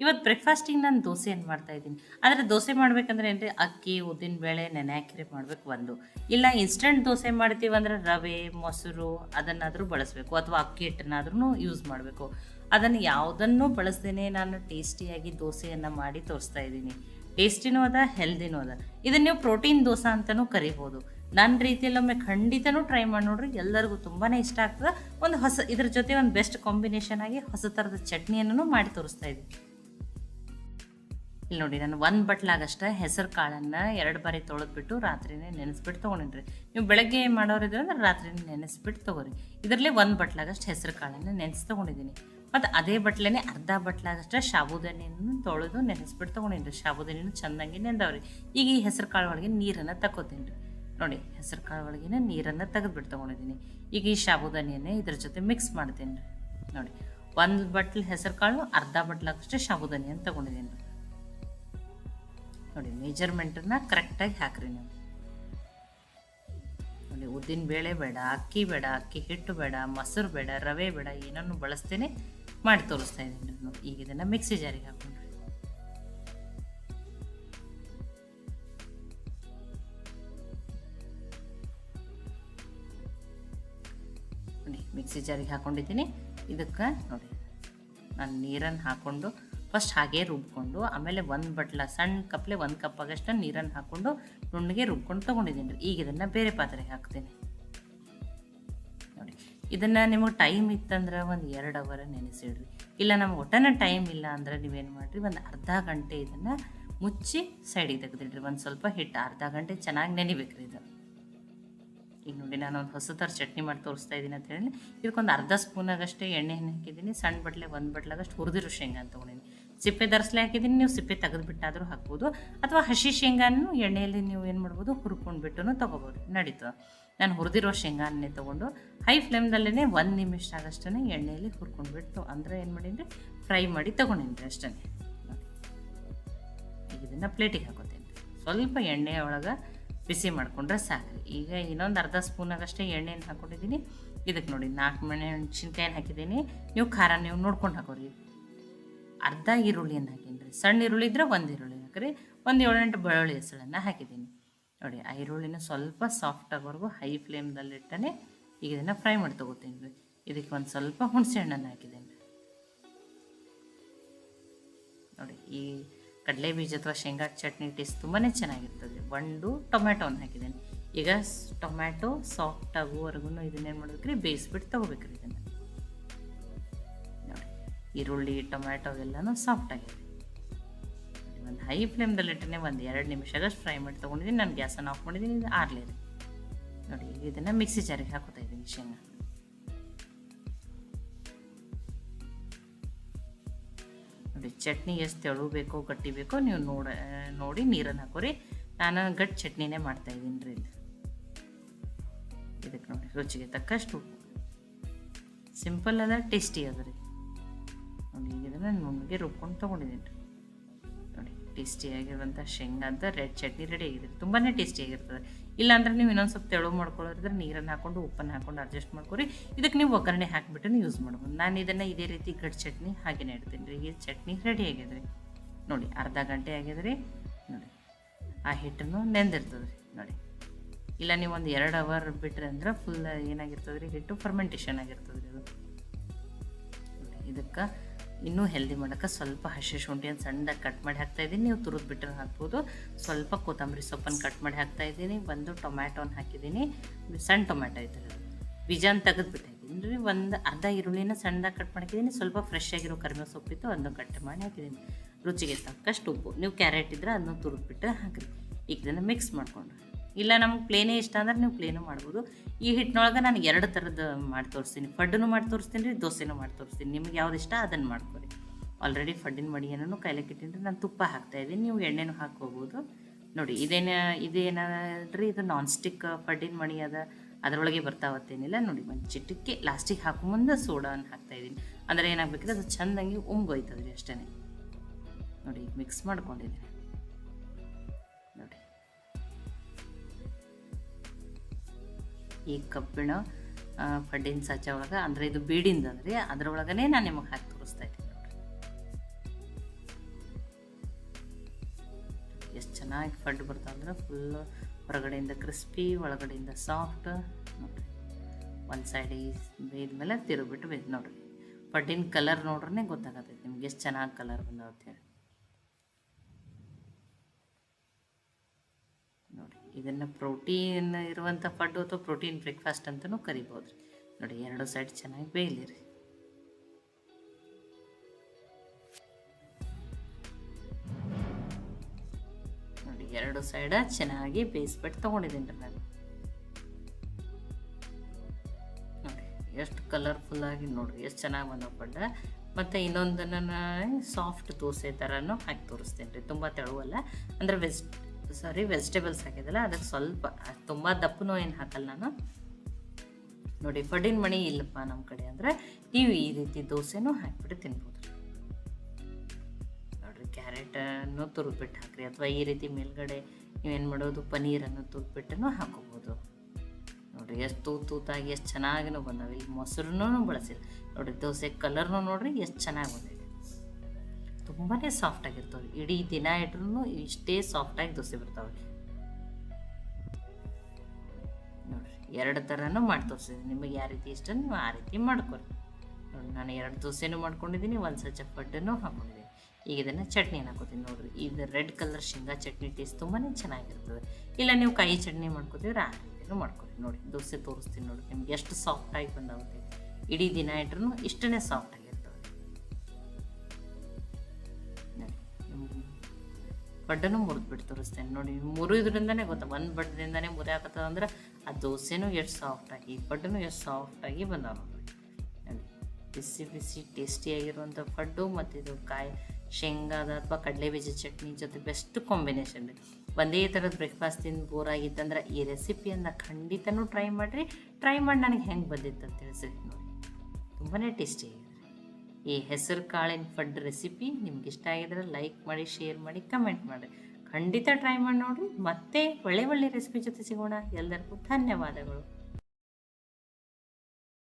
ಇವತ್ತು ಬ್ರೇಕ್ಫಾಸ್ಟಿಗೆ ನಾನು ದೋಸೆಯನ್ನು ಮಾಡ್ತಾ ಇದ್ದೀನಿ? ಆದರೆ ದೋಸೆ ಮಾಡ್ಬೇಕಂದ್ರೆ ಏನ್ರಿ? ಅಕ್ಕಿ, ಉದ್ದಿನ ಬೇಳೆ ನೆನೆ ಹಾಕಿರಿ ಮಾಡಬೇಕು ಒಂದು. ಇಲ್ಲ ಇನ್ಸ್ಟಂಟ್ ದೋಸೆ ಮಾಡ್ತೀವಂದ್ರೆ ರವೆ, ಮೊಸರು ಅದನ್ನಾದರೂ ಬಳಸಬೇಕು. ಅಥವಾ ಅಕ್ಕಿ ಹಿಟ್ಟನ್ನಾದ್ರೂ ಯೂಸ್ ಮಾಡಬೇಕು. ಅದನ್ನು ಯಾವುದನ್ನು ಬಳಸ್ದೇನೆ ನಾನು ಟೇಸ್ಟಿಯಾಗಿ ದೋಸೆಯನ್ನು ಮಾಡಿ ತೋರಿಸ್ತಾ ಇದ್ದೀನಿ. ಟೇಸ್ಟಿನೂ ಅದ ಹೆಲ್ದಿನೂ ಅದ. ಇದನ್ನು ನೀವು ಪ್ರೋಟೀನ್ ದೋಸೆ ಅಂತಲೂ ಕರಿಬೋದು. ನನ್ನ ರೀತಿಯಲ್ಲೊಮ್ಮೆ ಖಂಡಿತನೂ ಟ್ರೈ ಮಾಡಿ ನೋಡ್ರಿ, ಎಲ್ಲರಿಗೂ ತುಂಬಾ ಇಷ್ಟ ಆಗ್ತದೆ. ಒಂದು ಹೊಸ, ಇದ್ರ ಜೊತೆ ಒಂದು ಬೆಸ್ಟ್ ಕಾಂಬಿನೇಷನ್ ಆಗಿ ಹೊಸ ಥರದ ಚಟ್ನಿಯನ್ನು ಮಾಡಿ ತೋರಿಸ್ತಾ ಇದ್ದೀನಿ. ಇಲ್ಲಿ ನೋಡಿ, ನಾನು ಒಂದು ಬಟ್ಲಾಗಷ್ಟೇ ಹೆಸರು ಕಾಳನ್ನು ಎರಡು ಬಾರಿ ತೊಳೆದ್ಬಿಟ್ಟು ರಾತ್ರಿನೇ ನೆನೆಸ್ಬಿಟ್ಟು ತೊಗೊಂಡ್ರಿ ನೀವು ಬೆಳಗ್ಗೆ ಮಾಡೋರಿದ್ರೆ ಅಂದ್ರೆ ರಾತ್ರಿನೇ ನೆನೆಸ್ಬಿಟ್ಟು ತೊಗೊರಿ. ಇದರಲ್ಲಿ ಒಂದು ಬಟ್ಲಾಗಷ್ಟು ಹೆಸರು ಕಾಳನ್ನು ನೆನೆಸಿ ತೊಗೊಂಡಿದ್ದೀನಿ. ಮತ್ತು ಅದೇ ಬಟ್ಲೇ ಅರ್ಧ ಬಟ್ಲಾಗಷ್ಟೇ ಸಾಬುದಾನಿಯನ್ನು ತೊಳೆದು ನೆನೆಸ್ಬಿಟ್ಟು ತೊಗೊಂಡಿನಿ ಸಾಬುದಾನಿನೂ ಚೆಂದಂಗೆ ನೆಂದವ್ರಿ. ಈಗ ಈ ಹೆಸರು ಕಾಳು ಒಳಗೆ ನೀರನ್ನು ತಗೋತೀನಿ ರೀ ನೋಡಿ, ಹೆಸರು ಕಾಳು ಒಳಗಿನ ನೀರನ್ನು ತೆಗೆದ್ಬಿಟ್ಟು ತೊಗೊಂಡಿದ್ದೀನಿ. ಈಗ ಈ ಸಾಬುದಾನಿಯನ್ನೇ ಇದ್ರ ಜೊತೆ ಮಿಕ್ಸ್ ಮಾಡ್ತೀನಿ ರೀ ನೋಡಿ, ಒಂದು ಬಟ್ಲು ಹೆಸರು ಕಾಳು, ಅರ್ಧ ಬಟ್ಲಾಗಷ್ಟೇ ಸಾಬುದಾನಿಯನ್ನು ತೊಗೊಂಡಿದ್ದೀನಿ. ರೀ ನೋಡಿ ಮೆಜರ್ಮೆಂಟನ್ನು ಕರೆಕ್ಟಾಗಿ ಹಾಕ್ರಿ ನೀವು. ನೋಡಿ, ಉದ್ದಿನ ಬೇಳೆ ಬೇಡ, ಅಕ್ಕಿ ಬೇಡ, ಅಕ್ಕಿ ಹಿಟ್ಟು ಬೇಡ, ಮೊಸರು ಬೇಡ, ರವೆ ಬೇಡ, ಏನನ್ನು ಬಳಸ್ತೇನೆ, ಮಾಡಿ ತೋರಿಸ್ತಾ ಇದ್ದೀನಿ ನೋಡಿ. ಈಗ ಇದನ್ನು ಮಿಕ್ಸಿ ಜಾರಿಗೆ ಹಾಕೊಂಡ್ರಿ ಮಿಕ್ಸಿ ಜಾರಿಗೆ ಹಾಕೊಂಡಿದ್ದೀನಿ. ಇದಕ್ಕೆ ನೋಡಿ, ನಾನು ನೀರನ್ನು ಹಾಕ್ಕೊಂಡು ಫಸ್ಟ್ ಹಾಗೆ ರುಬ್ಕೊಂಡು, ಆಮೇಲೆ ಒಂದು ಬಟ್ಲ ಸಣ್ಣ ಕಪ್ಲೆ ಒಂದು ಕಪ್ ಆಗಷ್ಟು ನೀರನ್ನು ಹಾಕ್ಕೊಂಡು ನುಣ್ಣಗೆ ರುಬ್ಕೊಂಡು ತೊಗೊಂಡಿದ್ದೀನಿ ರೀ. ಈಗ ಇದನ್ನು ಬೇರೆ ಪಾತ್ರೆಗೆ ಹಾಕ್ತೀನಿ. ನೋಡಿ, ಇದನ್ನು ನಿಮಗೆ ಟೈಮ್ ಇತ್ತಂದ್ರೆ ಒಂದು ಎರಡು ಅವರ್ ನೆನೆಸಿಡ್ರಿ. ಇಲ್ಲ ನಮ್ಗೆ ಒಟ್ಟನ ಟೈಮ್ ಇಲ್ಲ ಅಂದ್ರೆ ನೀವೇನು ಮಾಡಿರಿ, ಒಂದು ಅರ್ಧ ಗಂಟೆ ಇದನ್ನು ಮುಚ್ಚಿ ಸೈಡಿಗೆ ತೆಗೆದಿಡ್ರಿ. ಒಂದು ಸ್ವಲ್ಪ ಹಿಟ್ಟು ಅರ್ಧ ಗಂಟೆ ಚೆನ್ನಾಗಿ ನೆನಿಬೇಕ್ರಿ ಇದು ಈಗ ನೋಡಿ, ನಾನು ಒಂದು ಹೊಸ ಥರ ಚಟ್ನಿ ಮಾಡಿ ತೋರಿಸ್ತಾ ಇದ್ದೀನಿ ಅಂತ ಹೇಳಿ, ಇದಕ್ಕೊಂದು ಅರ್ಧ ಸ್ಪೂನಾಗಷ್ಟೇ ಎಣ್ಣೆಯನ್ನು ಹಾಕಿದ್ದೀನಿ. ಸಣ್ಣ ಬಟ್ಲೆ ಒಂದು ಬಟ್ಲಾಗಷ್ಟು ಹುರಿದಿರೋ ಶೇಂಗಾ ಅಂತ ತೊಗೊಂಡಿದ್ದೀನಿ ಸಿಪ್ಪೆ ದರ್ಸ್ಲೆ ಹಾಕಿದ್ದೀನಿ ನೀವು ಸಿಪ್ಪೆ ತೆಗೆದುಬಿಟ್ಟಾದರೂ ಹಾಕ್ಬೋದು. ಅಥವಾ ಹಸಿ ಶೇಂಗಾನು ಎಣ್ಣೆಯಲ್ಲಿ ನೀವು ಏನು ಮಾಡ್ಬೋದು ಹುರ್ಕೊಂಡ್ಬಿಟ್ಟು ತೊಗೋಬೋದು. ನಡೀತು. ನಾನು ಹುರಿದಿರೋ ಶೇಂಗಾನೇ ತೊಗೊಂಡು ಹೈ ಫ್ಲೇಮ್ದಲ್ಲೇ ಒಂದು ನಿಮಿಷ ಆಗಷ್ಟೇ ಎಣ್ಣೆಯಲ್ಲಿ ಹುರ್ಕೊಂಡ್ಬಿಟ್ಟು ಅಂದರೆ ಏನು ಮಾಡಿದ್ರೆ ಫ್ರೈ ಮಾಡಿ ತೊಗೊಂಡಿನಿ ಅಷ್ಟೇ ಈಗ ಇದನ್ನು ಪ್ಲೇಟಿಗೆ ಹಾಕೋತೀನಿ. ಸ್ವಲ್ಪ ಎಣ್ಣೆ ಒಳಗೆ ಬಿಸಿ ಮಾಡಿಕೊಂಡ್ರೆ ಸಾಕು ಈಗ ಇನ್ನೊಂದು ಅರ್ಧ ಸ್ಪೂನಾಗಷ್ಟೇ ಎಣ್ಣೆಯನ್ನು ಹಾಕ್ಕೊಂಡಿದ್ದೀನಿ ಇದಕ್ಕೆ ನೋಡಿ ನಾಲ್ಕು ಮೆಣಸಿನ್ಕಾಯಿನ ಹಾಕಿದ್ದೀನಿ ನೀವು ಖಾರ ನೀವು ನೋಡ್ಕೊಂಡು ಹಾಕೋರಿ. ಅರ್ಧ ಈರುಳ್ಳಿಯನ್ನು ಹಾಕೀನಿ ರೀ. ಸಣ್ಣ ಈರುಳ್ಳಿ ಇದ್ದರೆ ಒಂದು ಈರುಳ್ಳಿ ಹಾಕಿರಿ. ಒಂದು ಏಳೆಂಟು ಬೆಳ್ಳುಳ್ಳಿ ಹೆಸಳನ್ನು ಹಾಕಿದ್ದೀನಿ. ನೋಡಿ, ಆ ಈರುಳ್ಳಿನ ಸ್ವಲ್ಪ ಸಾಫ್ಟ್ ಆಗೋವರೆಗೂ ಹೈ ಫ್ಲೇಮ್ದಲ್ಲಿಟ್ಟನೆ ಈಗ ಇದನ್ನು ಫ್ರೈ ಮಾಡಿ ತೊಗೋತೀನಿ ರೀ. ಇದಕ್ಕೆ ಒಂದು ಸ್ವಲ್ಪ ಹುಣಸೆ ಹಣ್ಣನ್ನು ಹಾಕಿದ್ದೀನಿ ರೀ. ನೋಡಿ, ಈ ಕಡಲೆ ಬೀಜ ಅಥವಾ ಶೇಂಗಾ ಚಟ್ನಿ ಟೇಸ್ಟ್ ತುಂಬಾ ಚೆನ್ನಾಗಿರ್ತದೆ ಒಂದು ಟೊಮ್ಯಾಟೋನ ಹಾಕಿದ್ದೀನಿ. ಈಗ ಟೊಮ್ಯಾಟೊ ಸಾಫ್ಟ್ ಆಗುವವರೆಗೂ ಇದನ್ನೇನು ಮಾಡ್ಬೇಕ್ರಿ? ಬೇಯಿಸ್ಬಿಟ್ಟು ತೊಗೋಬೇಕ್ರಿ ಇದನ್ನು. ಈರುಳ್ಳಿ, ಟೊಮ್ಯಾಟೊ ಎಲ್ಲನೂ ಸಾಫ್ಟ್ ಆಗಿದೆ. ಒಂದು ಹೈ ಫ್ಲೇಮ್ದಲ್ಲಿಟ್ಟರೆ ಒಂದು ಎರಡು ನಿಮಿಷದಷ್ಟು ಫ್ರೈ ಮಾಡಿ ತೊಗೊಂಡಿದ್ದೀನಿ ನಾನು ಗ್ಯಾಸನ್ನು ಆಫ್ ಮಾಡಿದ್ದೀನಿ ಇದು ಆರ್ಲಿ ರೀ ನೋಡಿ ಈಗ ಇದನ್ನು ಮಿಕ್ಸಿ ಜಾರಿಗೆ ಹಾಕೋತಾ ಇದ್ದೀನಿ ಶೇಂಗಾ. ನೋಡಿ, ಚಟ್ನಿ ಎಷ್ಟು ತೆಳು ಬೇಕೋ ಗಟ್ಟಿ ಬೇಕೋ ನೀವು ನೋಡ, ನೋಡಿ, ನೀರನ್ನು ಹಾಕೋರಿ. ನಾನು ಗಟ್ಟಿ ಚಟ್ನಿನೇ ಮಾಡ್ತಾ ಇದ್ದೀನಿ ರೀ ಇದು. ಇದಕ್ಕೆ ನೋಡಿ, ರುಚಿಗೆ ತಕ್ಕಷ್ಟು ಸಿಂಪಲ್ ಅದ ಟೇಸ್ಟಿ ಅದ ರೀ ನೋಡಿ ಈಗ ಇದನ್ನು ನುಣ್ಣಗೆ ರುಬ್ಕೊಂಡು ತೊಗೊಂಡಿದ್ದೀನಿ. ನೋಡಿ ಟೇಸ್ಟಿಯಾಗಿರುವಂಥ ಶೇಂಗಾದ ರೆಡ್ ಚಟ್ನಿ ರೆಡಿ ಆಗಿದೆ ತುಂಬಾ ಟೇಸ್ಟಿಯಾಗಿರ್ತದೆ ಇಲ್ಲಾಂದ್ರೆ ನೀವು ಇನ್ನೊಂದು ಸ್ವಲ್ಪ ತೆಳು ಮಾಡ್ಕೊಳ್ಳೋರಿದ್ರೆ ನೀರನ್ನು ಹಾಕ್ಕೊಂಡು ಉಪ್ಪನ್ನು ಹಾಕ್ಕೊಂಡು ಅಡ್ಜಸ್ಟ್ ಮಾಡ್ಕೊರಿ. ಇದಕ್ಕೆ ನೀವು ಒಗ್ಗರಣೆ ಹಾಕಿಬಿಟ್ಟು ಯೂಸ್ ಮಾಡ್ಬೋದು. ನಾನು ಇದನ್ನು ಇದೇ ರೀತಿ ಗಡ್ ಚಟ್ನಿ ಹಾಗೆ ಇಡ್ತೀನಿ ರೀ. ಈ ಚಟ್ನಿ ರೆಡಿ ಆಗಿದೆ ರೀ. ನೋಡಿ, ಅರ್ಧ ಗಂಟೆ ಆಗಿದೆ ರೀ. ನೋಡಿ, ಆ ಹಿಟ್ಟನ್ನು ನೆಂದಿರ್ತದೆ ರೀ. ನೋಡಿ, ಇಲ್ಲ ನೀವು ಒಂದು ಎರಡು ಅವರ್ ಬಿಟ್ರೆ ಅಂದ್ರೆ ಫುಲ್ ಏನಾಗಿರ್ತದೆ ರೀ? ಹಿಟ್ಟು ಫರ್ಮೆಂಟೇಷನ್ ಆಗಿರ್ತದೆ ರೀ ಇದು ಇದಕ್ಕೆ ಇನ್ನೂ ಹೆಲ್ದಿ ಮಾಡೋಕ್ಕೆ ಸ್ವಲ್ಪ ಹಸಿ ಶುಂಠಿಯನ್ನು ಸಣ್ಣದಾಗಿ ಕಟ್ ಮಾಡಿ ಹಾಕ್ತಾ ಇದ್ದೀನಿ. ನೀವು ತುರಿದು ಬಿಟ್ಟರೆ ಹಾಕ್ಬೋದು. ಸ್ವಲ್ಪ ಕೊತ್ತಂಬರಿ ಸೊಪ್ಪನ್ನು ಕಟ್ ಮಾಡಿ ಹಾಕ್ತಾ ಇದ್ದೀನಿ. ಒಂದು ಟೊಮ್ಯಾಟೋನ ಹಾಕಿದ್ದೀನಿ. ಸಣ್ಣ ಟೊಮ್ಯಾಟೊ ಐತೆ ಬೀಜನ ತೆಗೆದು ಬಿಟ್ಟಿದ್ದೀನಿ ರೀ ಒಂದು ಅರ್ಧ ಈರುಳ್ಳಿನ ಸಣ್ಣದಾಗಿ ಕಟ್ ಮಾಡಿದ್ದೀನಿ ಸ್ವಲ್ಪ ಫ್ರೆಶ್ ಆಗಿರೋ ಕರಿಮೆ ಸೊಪ್ಪಿತ್ತು ಅದನ್ನು ಕಟ್ ಮಾಡಿ ಹಾಕಿದ್ದೀನಿ. ರುಚಿಗೆ ತಕ್ಕಷ್ಟು ಉಪ್ಪು. ನೀವು ಕ್ಯಾರೆಟ್ ಇದ್ದರೆ ಅದನ್ನು ತುರಿದ್ಬಿಟ್ಟು ಹಾಕಿರಿ. ಈಗ ಇದನ್ನು ಮಿಕ್ಸ್ ಮಾಡಿಕೊಂಡು. ಇಲ್ಲ, ನಮ್ಗೆ ಪ್ಲೇನೇ ಇಷ್ಟ ಅಂದ್ರೆ ನೀವು ಪ್ಲೇನು ಮಾಡ್ಬೋದು. ಈ ಹಿಟ್ಟಿನೊಳಗೆ ನಾನು ಎರಡು ಥರದ ಮಾಡಿ ತೋರಿಸ್ತೀನಿ. ಫಡ್ಡನ್ನು ಮಾಡಿ ತೋರಿಸ್ತೀನಿ ರೀ, ದೋಸೆನೂ ಮಾಡಿ ತೋರಿಸ್ತೀನಿ. ನಿಮ್ಗೆ ಯಾವ್ದು ಇಷ್ಟ ಅದನ್ನು ಮಾಡ್ಕೊರಿ. ಆಲ್ರೆಡಿ ಫಡ್ಡಿನ ಮಡಿಯನ್ನು ಕೈಲಕ್ಕೆ ಇಟ್ಟಿನಿ ನಾನು ತುಪ್ಪ ಹಾಕ್ತಾಯಿದ್ದೀನಿ ನೀವು ಎಣ್ಣೆನೂ ಹಾಕ್ಕೋಬೋದು ನೋಡಿ, ಇದೇನು, ಇದೇನಾದ್ರಿ, ಇದು ನಾನ್ ಸ್ಟಿಕ್ ಫಡ್ಡಿನ ಮಣಿ ಅದ. ಅದರೊಳಗೆ ಬರ್ತಾವತ್ತೇನಿಲ್ಲ. ನೋಡಿ, ಒಂದು ಚಿಟಕ್ಕೆ ಲಾಸ್ಟಿಗೆ ಹಾಕೋ ಮುಂದೆ ಸೋಡಾನ ಹಾಕ್ತಾಯಿದ್ದೀನಿ ಅಂದರೆ ಏನಾಗಬೇಕಿದ್ರೆ ಅದು ಚೆಂದಂಗೆ ಉಮ್ಗೋಯ್ತದೆ ರೀ ಅಷ್ಟೇ ನೋಡಿ ಮಿಕ್ಸ್ ಮಾಡ್ಕೊಂಡಿದ್ದೀನಿ. ಈ ಕಬ್ಬಿಣ ಪಡ್ಡಿನ ಸಚ ಒಳಗೆ, ಅಂದರೆ ಇದು ಬೀಡಿಂದ ಅಂದ್ರೆ ಅದ್ರೊಳಗನೇ ನಾನು ನಿಮಗೆ ಹಾಕಿ ತೋರಿಸ್ತಾ ಇದ್ದೀನಿ ನೋಡಿರಿ. ಎಷ್ಟು ಚೆನ್ನಾಗಿ ಫಡ್ ಬರ್ತಾವಂದ್ರೆ ಫುಲ್ ಹೊರಗಡೆಯಿಂದ ಕ್ರಿಸ್ಪಿ ಒಳಗಡೆಯಿಂದ ಸಾಫ್ಟ್ ನೋಡ್ರಿ. ಒಂದು ಸೈಡ್ ಬೇಯ್ದ ಮೇಲೆ ತಿರುಗಿಬಿಟ್ಟು ಬೇಯ್ದು ನೋಡಿರಿ. ಪಡ್ಡಿನ ಕಲರ್ ನೋಡ್ರೇ ಗೊತ್ತಾಗತ್ತೈತೆ ನಿಮ್ಗೆ ಎಷ್ಟು ಚೆನ್ನಾಗಿ ಕಲರ್ ಬಂದಾವಂತೇಳಿ ಇದನ್ನು ಪ್ರೋಟೀನ್ ಇರುವಂಥ ಫಡ್ಡು ಅಥವಾ ಪ್ರೋಟೀನ್ ಬ್ರೇಕ್ಫಾಸ್ಟ್ ಅಂತಲೂ ಕರಿಬೋದು ನೋಡಿ, ಎರಡು ಸೈಡ್ ಚೆನ್ನಾಗಿ ಬೇಯಲಿ ರೀ ನೋಡಿ, ಎರಡು ಸೈಡ ಚೆನ್ನಾಗಿ ಬೇಯಿಸ್ಬಿಟ್ಟು ತೊಗೊಂಡಿದ್ದೀನಿ ರೀ ನಾನು. ನೋಡಿ, ಎಷ್ಟು ಕಲರ್ಫುಲ್ಲಾಗಿ ನೋಡಿರಿ, ಎಷ್ಟು ಚೆನ್ನಾಗಿ ಬಂದವು ಪಡ್ಡ ಮತ್ತು ಇನ್ನೊಂದನ್ನು ಸಾಫ್ಟ್ ದೋಸೆ ಥರನೂ ಹಾಕಿ ತೋರಿಸ್ತೀನಿ ರೀ, ತುಂಬ ತೆಳುವಲ್ಲ. ಅಂದರೆ ವೆಜ್ ಸಾರಿ ವೆಜಿಟೇಬಲ್ಸ್ ಹಾಕಿದ್ದಲ್ಲ, ಅದಕ್ಕೆ ಸ್ವಲ್ಪ ತುಂಬ ದಪ್ಪನೂ ಏನು ಹಾಕಲ್ಲ ನಾನು. ನೋಡಿ, ಫಡ್ಡಿನ ಮಣಿ ಇಲ್ಲಪ್ಪ ನಮ್ಮ ಕಡೆ ಅಂದರೆ, ನೀವು ಈ ರೀತಿ ದೋಸೆನೂ ಹಾಕಿಬಿಟ್ಟು ತಿನ್ಬೋದು. ನೋಡಿರಿ, ಕ್ಯಾರೆಟನ್ನು ತುರುಬಿಟ್ಟು ಹಾಕ್ರಿ, ಅಥವಾ ಈ ರೀತಿ ಮೇಲ್ಗಡೆ ನೀವೇನು ಮಾಡೋದು ಪನೀರನ್ನು ತುರುಬಿಟ್ಟನ್ನು ಹಾಕೋಬೋದು. ನೋಡಿರಿ, ಎಷ್ಟು ತೂತು ತೂತಾಗಿ, ಎಷ್ಟು ಚೆನ್ನಾಗಿನೂ ಬಂದಾವೆ. ಇಲ್ಲಿ ಮೊಸರನ್ನೂ ಬಳಸಿಲ್ಲ. ನೋಡಿರಿ, ದೋಸೆ ಕಲರ್ನು ನೋಡಿರಿ, ಎಷ್ಟು ಚೆನ್ನಾಗಿ ಬಂದಿದೆ ತುಂಬಾ ಸಾಫ್ಟಾಗಿರ್ತವೆ ಇಡೀ ದಿನ ಇಟ್ರೂ ಇಷ್ಟೇ ಸಾಫ್ಟಾಗಿ ದೋಸೆ ಬರ್ತಾವೆ. ನೋಡಿರಿ, ಎರಡು ಥರನೂ ಮಾಡಿ ತೋರಿಸಿದ್ದೀನಿ ನಿಮಗೆ ಯಾವ ರೀತಿ ಇಷ್ಟ ನೀವು ಆ ರೀತಿ ಮಾಡ್ಕೊರಿ. ನೋಡಿ ನಾನು ಎರಡು ದೋಸೆನೂ ಮಾಡ್ಕೊಂಡಿದ್ದೀನಿ ಒಂದು ಸಹ ಚಪ್ಪಟ್ಟನ್ನು ಹಾಕೊಂಡಿದ್ದೀನಿ ಈಗ ಇದನ್ನು ಚಟ್ನಿ ಹಾಕೋತೀನಿ. ನೋಡಿರಿ, ಇದು ರೆಡ್ ಕಲರ್ ಶೇಂಗಾ ಚಟ್ನಿ ಟೇಸ್ಟ್ ತುಂಬಾ ಚೆನ್ನಾಗಿರ್ತದೆ. ಇಲ್ಲ, ನೀವು ಕಾಯಿ ಚಟ್ನಿ ಮಾಡ್ಕೋತೀವ್ರಿ ಆ ರೀತಿನೂ ಮಾಡ್ಕೊರಿ. ನೋಡಿ ದೋಸೆ ತೋರಿಸ್ತೀನಿ ನೋಡಿ ನಿಮ್ಗೆ ಎಷ್ಟು ಸಾಫ್ಟಾಗಿ ಬಂದಾಗುತ್ತೆ. ಇಡೀ ದಿನ ಇಟ್ರೂ ಇಷ್ಟನೇ ಸಾಫ್ಟಾಗಿರ್ತವೆ ಬಡ್ಡನು ಮುರಿದ್ಬಿಟ್ಟು ತೋರಿಸ್ತೇನೆ. ನೋಡಿ ಮುರಿದ್ರಿಂದನೇ ಗೊತ್ತಾ, ಒಂದು ಬಡ್ಡದಿಂದನೇ ಮುರಿ ಹಾಕತ್ತದ ಅಂದ್ರೆ ಆ ದೋಸೆನೂ ಎಷ್ಟು ಸಾಫ್ಟಾಗಿ ಬಡ್ಡನು ಎಷ್ಟು ಸಾಫ್ಟಾಗಿ ಬಂದಾವ ನೋಡಿ. ಬಿಸಿ ಬಿಸಿ ಟೇಸ್ಟಿಯಾಗಿರುವಂಥ ಪಡ್ಡು ಮತ್ತು ಇದು ಕಾಯಿ ಶೇಂಗಾದ ಅಥವಾ ಕಡಲೆ ಬೀಜ ಚಟ್ನಿ ಜೊತೆ ಬೆಸ್ಟ್ ಕಾಂಬಿನೇಷನ್ ಒಂದೇ ಥರದ ಬ್ರೇಕ್ಫಾಸ್ಟ್ ತಿಂದು ಬೋರ್ ಆಗಿತ್ತಂದ್ರೆ ಈ ರೆಸಿಪಿಯನ್ನು ಖಂಡಿತನೂ ಟ್ರೈ ಮಾಡಿರಿ. ಟ್ರೈ ಮಾಡಿ ನನಗೆ ಹೆಂಗೆ ಬಂದಿತ್ತು ಅಂತ ತಿಳಿಸ್ರಿ ನೋಡಿ. ತುಂಬಾ ಟೇಸ್ಟಿ ಆಗಿದೆ ಈ ಹೆಸರು ಕಾಳಿನ ಫಡ್ ರೆಸಿಪಿ ನಿಮ್ಗೆ ಇಷ್ಟ ಆಗಿದ್ರೆ ಲೈಕ್ ಮಾಡಿ ಶೇರ್ ಮಾಡಿ ಕಮೆಂಟ್ ಮಾಡಿ. ಖಂಡಿತ ಟ್ರೈ ಮಾಡಿ ನೋಡಿರಿ. ಮತ್ತೆ ಒಳ್ಳೆ ಒಳ್ಳೆ ರೆಸಿಪಿ ಜೊತೆ ಸಿಗೋಣ. ಎಲ್ಲರಿಗೂ ಧನ್ಯವಾದಗಳು.